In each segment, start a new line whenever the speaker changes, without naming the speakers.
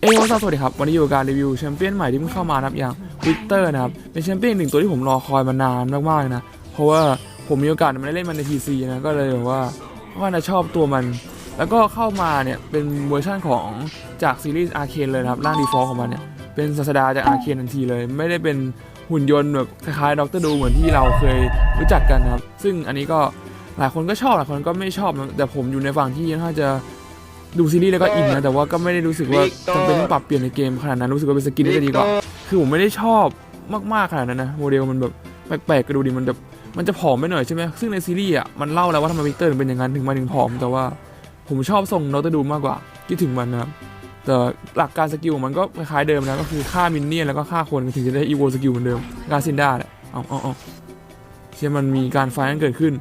เอ้ยสวัสดีครับ วันนี้อยู่กับการรีวิวแชมเปี้ยนใหม่ที่เพิ่งเข้ามานะครับอย่างวิกเตอร์นะครับ เป็นแชมเปี้ยนหนึ่งตัวที่ผมรอคอยมานานมากๆนะ เพราะว่าผมมีโอกาสมาได้เล่นมันใน PC นะ ก็เลยแบบว่าก็น่าชอบตัวมัน แล้วก็เข้ามาเนี่ย เป็นเวอร์ชันของจากซีรีส์อาร์เคนเลยนะครับร่างดีฟอลของมันเนี่ย เป็นศาสดาจากอาร์เคนทันทีเลย ไม่ได้เป็นหุ่นยนต์แบบคล้ายๆด็อกเตอร์ดูเหมือนที่เราเคยรู้จักกันนะครับ ซึ่งอันนี้ก็หลายคนก็ชอบหลายคนก็ไม่ชอบนะแต่ผมอยู่ในฝั่งที่ค่อนข้างจะ ดูซีรีส์แล้วก็อินนะ แต่ว่าก็ไม่ได้รู้สึกว่าจำเป็นต้องปรับเปลี่ยนในเกมขนาดนั้นรู้สึกว่าเป็นสกินที่จะดีกว่า คือผมไม่ได้ชอบมากๆขนาดนั้นนะโมเดลมันแบบแปลกๆก็ดูดิมันจะมันจะผอมไปหน่อยใช่ไหมซึ่งในซีรีส์อะมันเล่าแล้วว่าทำไมวิกเตอร์ถึงเป็นอย่างนั้นถึงมาถึงผอมแต่ว่าผมชอบทรงนอตดูมากกว่าคิดถึงมันนะครับแต่หลักการสกิลของมันก็คล้ายๆเดิมนะก็คือฆ่ามินเนี่ยนแล้วก็ฆ่าคนถึงจะได้อีโวสกิลเหมือนเดิมกาซินด้าแหละเอาเอาเอาเชื่อมันมีการไฟท์กันเกิดขึ้น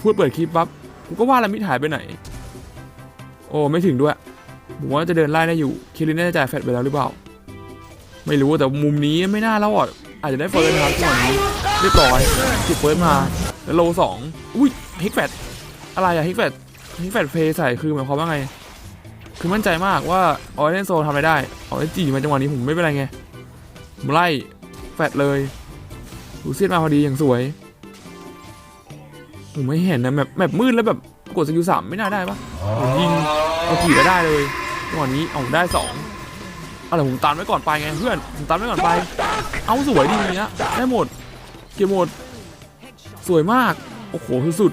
พูดเปิดคลิปปั๊บผมก็ว่าแล้วมิดหายไปไหน โอ้ไม่ถึงด้วยผมว่าจะเดินไล่ได้อยู่คิรินน่าจะจ่ายแฟดไปแล้วหรือเปล่า ไม่รู้แต่มุมนี้ไม่น่ารอดอาจจะได้เฟิร์สนะครับจังหวะนี้เรียบร้อยติดเฟิร์สมา แล้วโลสองอุ้ยฮิกแฟดอะไรอะฮิกแฟดฮิกแฟดเพย์ใส่คือหมายความว่าไง คือมั่นใจมากว่าออเรนโซทำอะไรได้ออเรนจีมาจังหวะนี้ผมไม่เป็นไรไงผมไล่แฟดเลยดูเซียนมาพอดีอย่างสวยผมไม่เห็นนะแบบแบบมืดแล้วแบบกดสกิลสามไม่น่าได้ปะยิง เอาขี่ก็ได้เลยจังหวะนี้เอาได้สองอะไรผมตันไว้ก่อนไปไงเพื่อนผมตันไว้ก่อนไป เอาสวยดีเนี้ยได้หมดเก็บหมด สวยมากโอ้โหสุด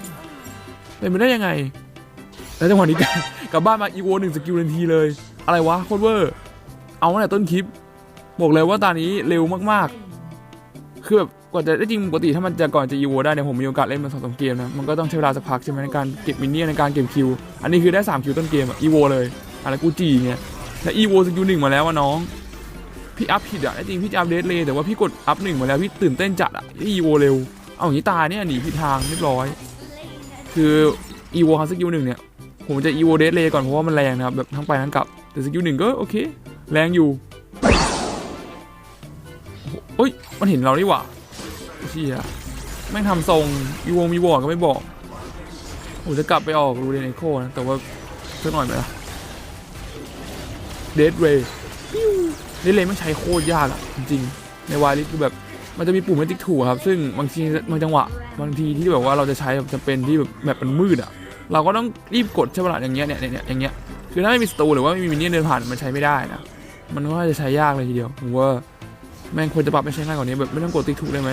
ๆเป็นไปได้ยังไง แล้วจังหวะนี้กลับบ้านมาอีโวหนึ่งสกิลทันทีเลย อะไรวะโคตรเวอร์ เอาตั้งแต่ต้นคลิป บอกเลยว่าตอนนี้เร็วมากๆคือแบบ กว่าจะได้จริงปกติถ้ามันจะก่อนจะอีโวได้เนี่ยผมมีโอกาสเล่นมาสองสามเกมนะมันก็ต้องใช้เวลาสักพักใช่ไหมในการเก็บมินเนี่ยในการเก็บคิว อันนี้คือได้3คิวต้นเกมอะอีโวเลยอะไรกูจีเงี้ยแล้วอีโวสกิลหนึ่งมาแล้ววะน้องพี่อัพผิดอะจริงพี่จะอัพเดทเลยแต่ว่าพี่กดอัพหนึ่งมาแล้วพี่ตื่นเต้นจัดอะอีโวเร็วเอาอย่างนี้ตายเนี่ยหนีผิดทางเรียบร้อย คืออีโวฮัสกิลหนึ่งเนี่ยผมจะอีโวเดทเลยก่อนเพราะว่ามันแรงนะครับแบบทั้งไปทั้งกลับแต่สกิลหนึ่งก็โอเค แรงอยู่โอ้ยมันเห็นเรานี่หว่า เชี่ยแม่งทำทรงอีโวมีวอร์ก็ไม่บอกผมจะกลับไปออกรูเดนไอโคนะ แต่ว่าสักหน่อยไหมล่ะเดดเรย์เดดเรย์ไม่ใช้โคตรยากอะจริงๆ ในวายลิคือแบบมันจะมีปุ่มเมติกถูครับ ซึ่งบางทีบางจังหวะ บางทีที่แบบว่าเราจะใช้จะเป็นที่แบบแบบมันมืดอะเราก็ต้องรีบกดใช่ไหมล่ะอย่างเงี้ยเนี่ยเนี่ยอย่างเงี้ยคือถ้าไม่มีสตูหรือว่าไม่มีมินเนี่ยเดินผ่านมันใช้ไม่ได้นะมันก็จะใช้ยากเลยทีเดียวผมว่า แม่งควรจะปรับให้ใช้ง่ายกว่านี้แบบไม่ต้องกดติ๊กถูกได้ไหม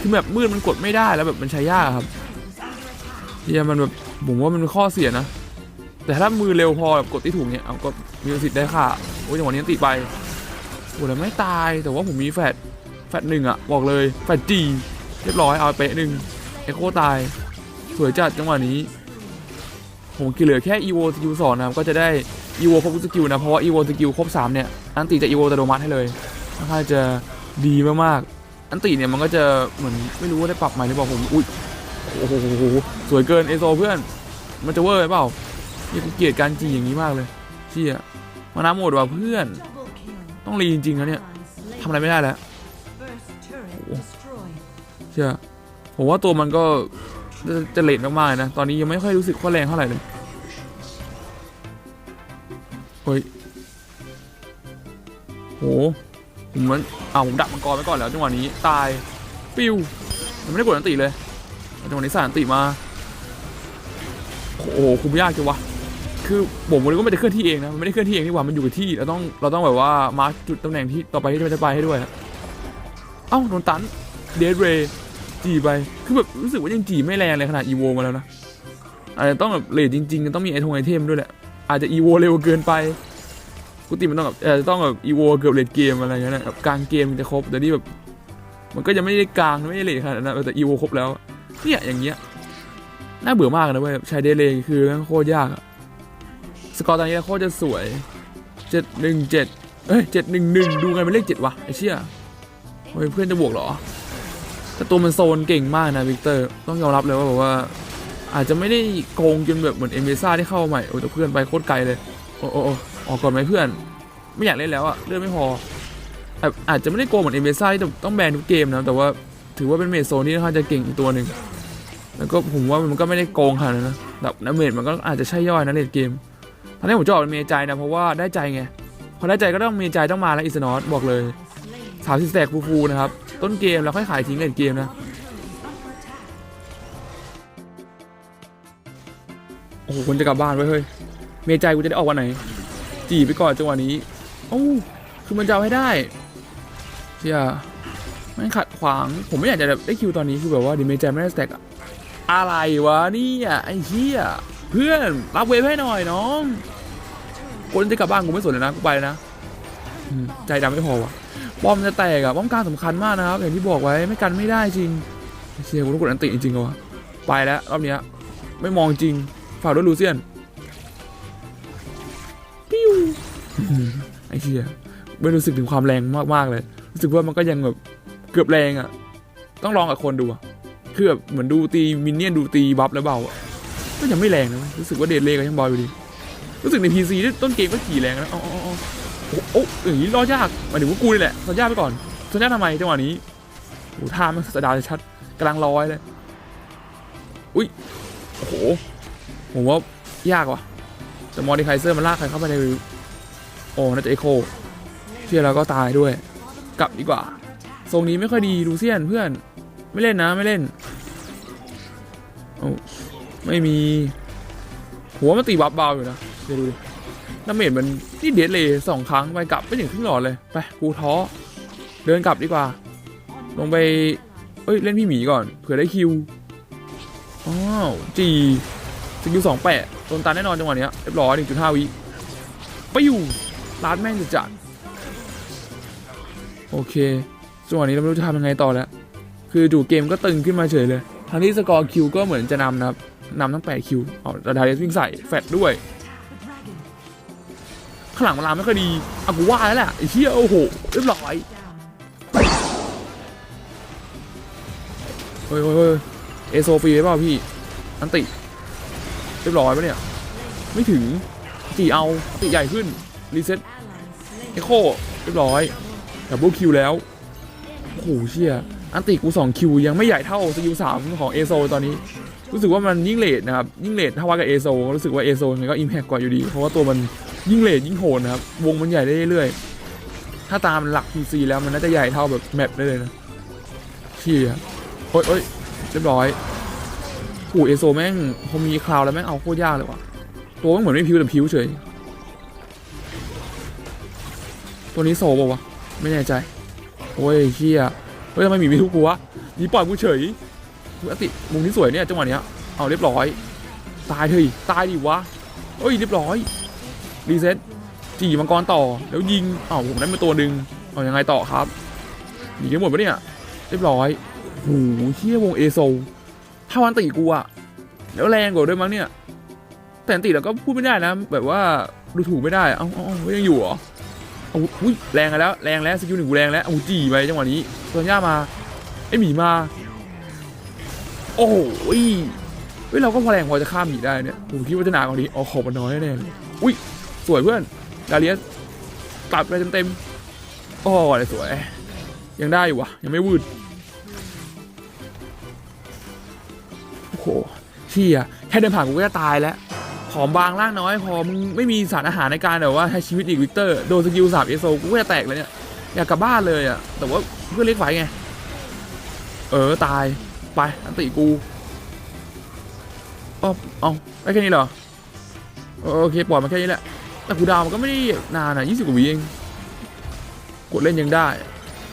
คือแบบมืดมันกดไม่ได้แล้วแบบมันใช้ยากครับเฮียมันแบบผมว่ามันเป็นข้อเสียนะ แต่ถ้ามือเร็วพอแบบกดที่ถูกเนี่ยเอาก็มีสิทธิ์ได้ค่ะโอ้ยจังหวะนี้ติไปโอ้แต่ไม่ตายแต่ว่าผมมีแฟดแฟดหนึ่งอะบอกเลยแฟดจีเรียบร้อยเอาไปหนึ่งเอโคตายสวยจัดจังหวะนี้ ผมกิเหลือแค่อีโวสกิลสองนะครับก็จะได้อีโวครบสกิลนะเพราะว่าอีโวสกิลครบสามเนี่ยอันติจะอีโวอัตโนมัติให้เลย ค่อนข้างจะดีมากๆ อันติเนี่ยมันก็จะเหมือนไม่รู้ว่าได้ปรับใหม่หรือเปล่าผมอุ้ยโอ้โหสวยเกินเอโซเพื่อนมันจะเวอร์ไปเปล่านี่กูเกลียดการจีอย่างนี้มากเลยเชี่ยมาน้ำหมดว่ะเพื่อน ต้องรีจริงๆนะเนี่ยทำอะไรไม่ได้แล้วเชี่ยผมว่าตัวมันก็จะจะเลทมากๆนะ ตอนนี้ยังไม่ค่อยรู้สึกว่าแรงเท่าไหร่เลยเฮ้ยโห ผมมันเอาผมดักมังกรไว้ก่อนแล้วจังหวะนี้ตายปิ้วยังไม่ได้กดอันติเลยจังหวะนี้สานติมาโอ้โหคุมยากจังวะคือผมวันก็ไม่ได้เคลื่อนที่เองนะมันไม่ได้เคลื่อนที่เองนี่หว่ามันอยู่กับที่เราต้องเราต้องแบบว่ามาร์คจุดตำแหน่งที่ต่อไปที่มันจะไปให้ด้วยเอ้าโดนตันเดดเรย์จีไปคือแบบรู้สึกว่ายังจีไม่แรงเลยขนาดอีโวมาแล้วนะอาจจะต้องแบบเลทจริงๆต้องมีไอทงไอเทมด้วยแหละอาจจะอีโวเร็วเกินไป ปกติมันต้องแบบเออต้องแบบอีโวเกือบเลทเกมอะไรอย่างเงี้ยนะแบบกลางเกมมันจะครบแต่นี่แบบ มันก็ยังไม่ได้กลางไม่ได้เลทขนาดนั้นแต่อีโวครบแล้วเนี่ยอย่างเงี้ยน่าเบื่อมากนะเว้ยใช้เดเลยคือแม่งโคตรยากอะสกอร์ตอนนี้โคตรจะสวยเจ็ดหนึ่งเจ็ดเอ้ยเจ็ดหนึ่งหนึ่งดูไงเป็นเลขเจ็ดวะไอ้เชี่ยเฮ้ยเพื่อนจะบวกเหรอแต่ตัวมันโซนเก่งมากนะวิกเตอร์ต้องยอมรับเลยว่าแบบว่า อาจจะไม่ได้โกงจนแบบเหมือนเอเมซ่าที่เข้าใหม่โอ้แต่เพื่อนไปโคตรไกลเลย โอ้โอ้ ออกก่อนไหมเพื่อน ไม่อยากเล่นแล้วอะเลือดไม่พออาจจะไม่ได้โกงเหมือนเอเมซ่าที่ต้องแบนทุกเกมนะแต่ว่าถือว่าเป็นเมดโซนที่ค่อนข้างจะเก่งอีกตัวหนึ่งแล้วก็ผมว่ามันก็ไม่ได้โกงขนาดนั้นนะแบบน้ำเมดมันก็อาจจะใช่ย่อยนะเลดเกมตอนนี้ผมจะออกเป็นเมจใจนะเพราะว่าได้ใจไงพอได้ใจก็ต้องมีใจต้องมาแล้วอิสนอตบอกเลยสามสิบแตกฟูๆนะครับต้นเกมแล้วค่อยขายทิ้งเล่นเกมนะโอ้โหคนจะกลับบ้านไว้ยเฮ้ยเมียใจกูจะได้ออกวันไหน จีไปก่อนจังหวะนี้โอ้คือมันจะเอาให้ได้เชี่ยมันขัดขวาง ผมไม่อยากจะได้คิวตอนนี้คือแบบว่าดิเมจไม่ได้สแต็กอะอะไรวะเนี่ยไอ้เหี้ยเพื่อนรับเวฟให้หน่อยน้องคนจะกลับบ้านกูไม่สนเลยนะกูไปนะใจดำไม่พอวะป้อมจะแตกอะป้อมกลางสำคัญมากนะครับอย่างที่บอกไว้ไม่กันไม่ได้จริงเชี่ยกูต้องกดอันติจริงๆเหรอวะไปแล้วรอบนี้ไม่มองจริงฝ่าด้วยลูเซียน อ้เหี้ยไม่รู้สึกถึงความแรงมากๆเลย รู้สึกว่ามันก็ยังแบบเกือบแรงอะ ต้องลองกับคนดูอะคือแบบเหมือนดูตีมินเนี่ยนดูตีบัฟแล้วเบาอะก็ยังไม่แรงนะรู้สึกว่าเดดเลก็ยังเบาอยู่ดี รู้สึกในพีซีต้นเกมก็ขี่แรงนะอ๋ออ๋ออ๋อโอ้โอ้อย่างนี้รอยากหมายถึงว่ากูนี่แหละสัญญาไปก่อนสัญญาทำไมจังหวะนี้โอ้ท่ามันสดาชัดกำลังร้อยเลย อุ้ยโอ้โหผมว่ายากว่ะแต่มอร์ดิไคเซอร์มันลากใครเข้าไปใน โอ้น่าจะเอโคเชื่อแล้วก็ตายด้วย กลับดีกว่า ทรงนี้ไม่ค่อยดีดูเซียนเพื่อน ไม่เล่นนะไม่เล่นโอ้ไม่มี หัวมันตีบัฟเบาอยู่นะเดี๋ยวดูดิน้ำเมจมันนี่เดดเลยสองครั้งไปกลับไม่ถึงครึ่งหลอดเลยไปกูท้อเดินกลับดีกว่า ลงไปเอ้ยเล่นพี่หมีก่อนเผื่อได้คิวอ้าวจีสกิลสองแปะโดนตันแน่นอนจังหวะเนี้ยเรียบร้อยหนึ่งจุดห้าวิไปอยู่ ร้านแม่งจะจัด โอเคจังหวะนี้เราไม่รู้จะทำยังไงต่อแล้ว คือจู่เกมก็ตึงขึ้นมาเฉยเลย ทั้งที่สกอร์คิวก็เหมือนจะนำนะครับนำทั้งแปดคิวเอาแต่ดาเรสวิ่งใส่แฟดด้วย ข้างหลังมันลามไม่ค่อยดีอะกูว่าแล้วแหละไอ้เชี่ยโอ้โหเรียบร้อยเฮ้ยเฮ้ยเฮ้ยเอโซฟรีไว้เปล่าพี่ อันติ เรียบร้อยปะเนี่ย ไม่ถึงจีเอาติใหญ่ขึ้น รีเซ็ตเอโคเรียบร้อยดับเบิลคิวแล้วโอ้โหเชี่ยอันติกู2คิวยังไม่ใหญ่เท่าสกิล3ของเอโซตอนนี้ รู้สึกว่ามันยิ่งเลทนะครับยิ่งเลทถ้าว่ากับเอโซรู้สึกว่าเอโซยังไงก็อิมแพกกว่าอยู่ดี เพราะว่าตัวมันยิ่งเลทยิ่งโหดนะครับวงมันใหญ่ได้เรื่อยๆถ้าตามหลัก PC แล้วมันน่าจะใหญ่เท่าแบบแมปได้เลยนะเชี่ยโอ้ยโอ้ยเรียบร้อยโอ้เอโซแม่งพอมีคลาวแล้วแม่งเอาโคตรยากเลยว่ะตัวมันเหมือนไม่พิวแต่พิวเฉย ตัวนี้โซเปล่าวะไม่แน่ใจ โอ้ยเฮียเฮ้ยทำไมหมีมีทุกกูวะหมีปล่อยกูเฉยปกติมุมนี้สวยเนี่ยจังหวะเนี้ยเอาเรียบร้อย ตายเถอะตายดิวะเอ้ยเรียบร้อยรีเซ็ตจีมังกรต่อแล้วยิงเอ้าผมได้มาตัวหนึ่งเอายังไงต่อครับหนีกันหมดปะเนี่ยเรียบร้อยโอ้โหเฮียวงเอโซถ้าวันตีกูอะแล้วแรงกว่าด้วยมั้งเนี่ยแต่ตีเราก็พูดไม่ได้นะ แบบว่าดูถูกไม่ได้ เอ้าเอ้าเอ้ายังอยู่เหรอ อาอุ้ยแรงแล้วแรงแล้วสกิลหนึ่งกูแรงแล้วเอาจีไปจังหวะนี้ตัวย่ามาไอหมีมา โอ้โหเฮ้ยเราก็พอแรงพอจะข้ามหมีได้เนี่ยผมคิดว่าจะหนากว่านี้อ๋อขอบมันน้อยแน่เลยอุ้ยสวยเพื่อนดาเลียสตัดไปเต็มๆโอ้อะไรสวย ยังได้อยู่วะยังไม่วืดโอ้โหเชี่ยแค่เดินผ่านกูก็จะตายแล้ว อมบางร่างน้อยพอมึงไม่มีสารอาหารในการแบบว่าให้ชีวิตอีกวิกเตอร์โดนสกิลสามเอโซกูก็จะแตกเลยเนี่ยอยากกลับบ้านเลยอะแต่ว่าเพื่อนเล็กไฟไง เออตายไปอันติกูเอาเอาได้แค่นี้เหรอเออโอเคปล่อยมาแค่นี้แหละแต่กูดาวมันก็ไม่ได้นานอะยี่สิบกว่าวิเองกดเล่นยังได้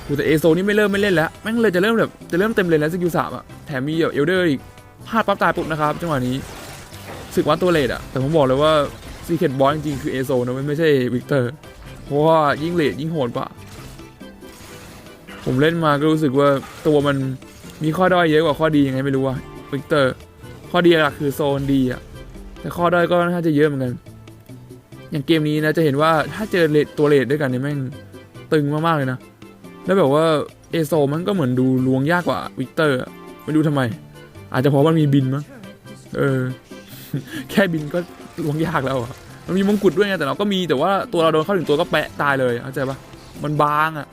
กูแต่เอโซนี่ไม่เริ่มไม่เล่นแล้วแม่งเลยจะเริ่มแบบจะเริ่มเต็มเลยแล้วสกิลสามอะแถมมีแบบเอลเดอร์อีกพลาดปั๊บตายปุ๊บนะครับจังหวะนี้ สึกว่าตัวเลดอะแต่ผมบอกเลยว่าซีเคทบอสจริงๆคือเอโซนะไม่ใช่วิกเตอร์ เพราะว่ายิ่งเลดยิ่งโหดกว่า ผมเล่นมาก็รู้สึกว่าตัวมันมีข้อด้อยเยอะกว่าข้อดียังไงไม่รู้ว่าวิกเตอร์ ข้อดีหลักคือโซนดีอะแต่ข้อด้อยก็น่าจะเยอะเหมือนกัน อย่างเกมนี้นะจะเห็นว่าถ้าเจอเลดตัวเลดด้วยกันเนี่ยแม่งตึงมากๆเลยนะ แล้วแบบว่าเอโซมันก็เหมือนดูลวงยากกว่าวิกเตอร์ไม่รู้ทำไม อาจจะเพราะมันมีบินมั้งเออ แค่บินก็ลวงยากแล้วอะมันมีมงกุฎด้วยไงแต่เราก็มีแต่ว่าตัวเราโดนเข้าถึงตัวก็แปะตายเลยเข้าใจปะมันบางอะ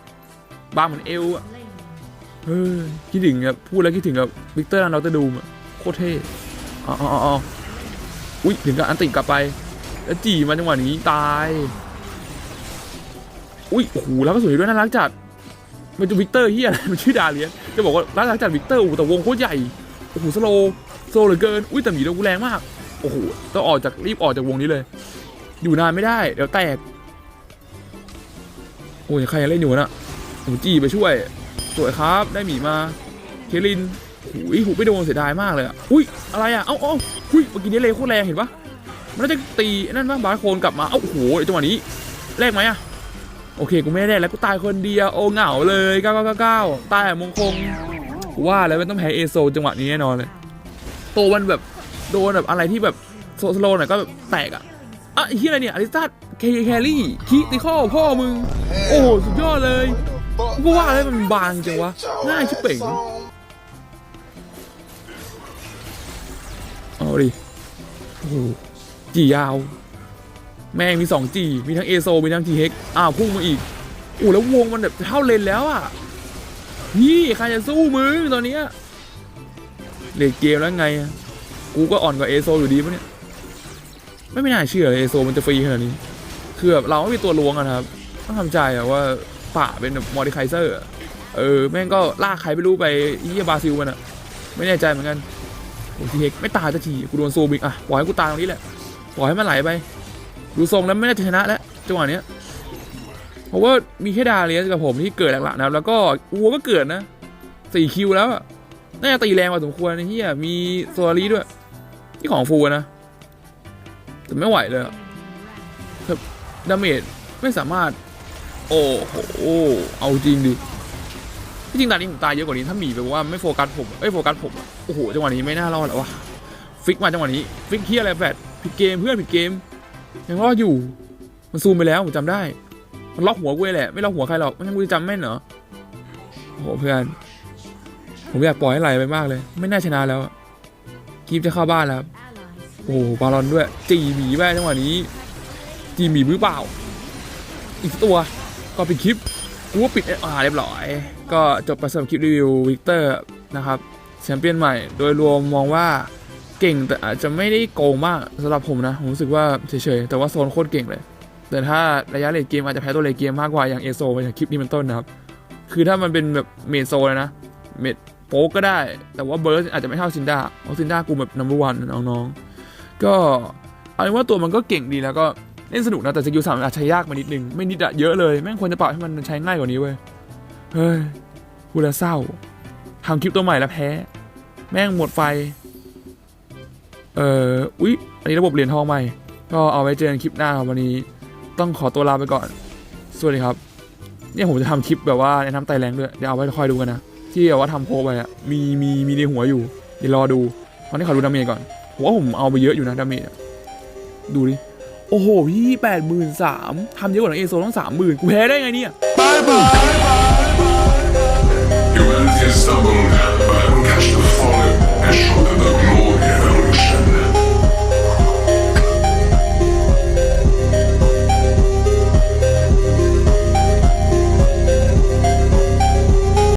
บางเหมือนเอวอะเออคิดถึงแบบพูดแล้วคิดถึงกับวิกเตอร์เราจะดูมะโคตรเท่อ๋ออ๋ออ๋ออุ้ยถึงกับอันติกลับไป แล้วจีมาจังหวะนี้ตาย อุ้ยโอ้โหแล้วก็สวยด้วยน่ารักจัดมันจะวิกเตอร์เฮียอะไรมันชื่อดาเลียนจะบอกว่าน่ารักจัดวิกเตอร์โอ้แต่วงโคตรใหญ่โอ้โหสโลสโลเหลือเกิน อุ้ยแต่หมีเรากูแรงมาก โอ้โหต้องออกจากรีบออกจากวงนี้เลย อยู่นานไม่ได้ เดี๋ยวแตก โอ้ยใครยังเล่นอยู่นะหนูจีไปช่วย สวยครับได้หมีมา เคลินอุ้ยหูไปโดนเสียดายมากเลยอะอุ้ยอะไรอะเอ้าเอ้าอุ้ยเมื่อกี้นี้เลยโคตรแรงเห็นปะมันน่าจะตีนั่นปะบาร์โคนกลับมาเอ้าโอ้โหไอ้จังหวะนี้แรกไหมอะโอเคกูไม่ได้แล้วกูตายคนเดียวโอ้เหงาเลยเก้าเก้าเก้าตายมงคงว่าแล้วมันต้องแพ้เอโซจังหวะนี้แน่นอนเลย โตมันแบบ โดนแบบอะไรที่แบบโซสโลหน่อยก็แบบแตกอะอะเฮียอะไรเนี่ยอลิซาเคแครี่คิติคอพ่อมึง โอ้โหสุดยอดเลยกูว่าแล้วมันบางจังวะง่ายชิบเป่งเอาดิโอ้โหจียาว แม่งมี 2G มีทั้ง ASO มีทั้ง TH อ้าวพุ่งมาอีกโอ้แล้ววงมันแบบเท่าเลนแล้วอะนี่ใครจะสู้มึงตอนเนี้ยเลดเกมแล้วไงอะ กูก็อ่อนกว่า ASO อยู่ดีปะเนี่ย ไม่ไม่น่าเชื่อเลย ASO มันจะฟรีขนาดนี้ คือแบบเราไม่มีตัวลวงอะครับ ต้องทำใจอะว่าป่าเป็นแบบมอดิไคเซอร์เออ แม่งก็ลากใครไม่รู้ไปอีเหี้ยบาซิลมันอะไม่แน่ใจเหมือนกันโอ้ทีเฮกไม่ตายสักทีกูโดนโซูมอีกอะปล่อยให้กูตายตรงนี้แหละปล่อยให้มันไหลไป ดูทรงแล้วไม่น่าจะชนะแล้วจังหวะเนี้ยเพราะว่ามีแค่ดาเลียสกับผมที่เกิดหลักๆนะครับแล้วก็วัวก็เกิดนะสี่คิวแล้วอะน่าจะตีแรงพอสมควรนะเฮียมีโซลารีด้วย ที่ของฟูนะ แต่ไม่ไหวเลยอะแบดาเมจไม่สามารถ โอ้โห เอาจริงดิที่จริงตอนนี้ผมตายเยอะกว่านี้ถ้าหมีแบบว่าไม่โฟกัสผมเอ้ยโฟกัสผมโอ้โหจังหวะนี้ไม่น่ารอดแล้ววะฟิกมาจังหวะนี้ฟิกเฮียอะไรแปดผิดเกมเพื่อนผิดเกมยังรอดอยู่ มันซูมไปแล้วผมจำได้ มันล็อกหัวกูเลยแหละไม่ล็อกหัวใครหรอกไม่งั้นกูจะจำแม่นเหรอโอ้โหเพื่อน ผมอยากปล่อยให้ไหลไปมากเลย ไม่น่าชนะแล้ว กีฟจะเข้าบ้านแล้วครับโอ้โหบาลอนด้วยจีหมีแม่จังหวะนี้ จีหมีหรือเปล่า อีกตัวก็ปิดคลิปกูว่าปิดอ่าเรียบร้อย ก็จบไปสำหรับคลิปรีวิววิกเตอร์นะครับแชมเปี้ยนใหม่ โดยรวมมองว่าเก่งแต่อาจจะไม่ได้โกงมากสำหรับผมนะ ผมรู้สึกว่าเฉยๆ แต่ว่าโซนโคตรเก่งเลย แต่ถ้าระยะเลดเกมอาจจะแพ้ตัวเลดเกมมากกว่าอย่างเอโซไปจากคลิปนี้เป็นต้นนะครับ คือถ้ามันเป็นแบบเมดโซเลยนะเมด โป๊กก็ได้ แต่ว่าเบิร์สอาจจะไม่เท่าซินด้าเพราะซินด้ากูแบบนัมเบอร์วันน้องๆก็เอาเป็นว่าตัวมันก็เก่งดีแล้วก็เล่นสนุกนะแต่สกิลสามอาจจะใช้ยากมานิดนึง ไม่นิดอะเยอะเลย แม่งควรจะปรับให้มันใช้ง่ายกว่านี้เว้ย เฮ้ยกูละเศร้าทำคลิปตัวใหม่แล้วแพ้ แม่งหมดไฟ เอ่ออุ๊ย อันนี้ระบบเหรียญทองใหม่ ก็เอาไว้เจอกันคลิปหน้าครับวันนี้ ต้องขอตัวลาไปก่อน สวัสดีครับ เนี่ยผมจะทำคลิปแบบว่าแนะนำไตแรงด้วย เดี๋ยวเอาไว้คอยดูกันนะ ที่แบบว่าทำโพไปอะมีมีมีในหัวอยู่เดี๋ยวรอดูตอนนี้ขอดูดาเมจก่อนผมว่าผมเอาไปเยอะอยู่นะดาเมจดูดิโอ้โหพี่แปดหมื่นสามทำเยอะกว่าเอโซต้องสามหมื่นกูแพ้ได้ไงเนี่ย
บายบาย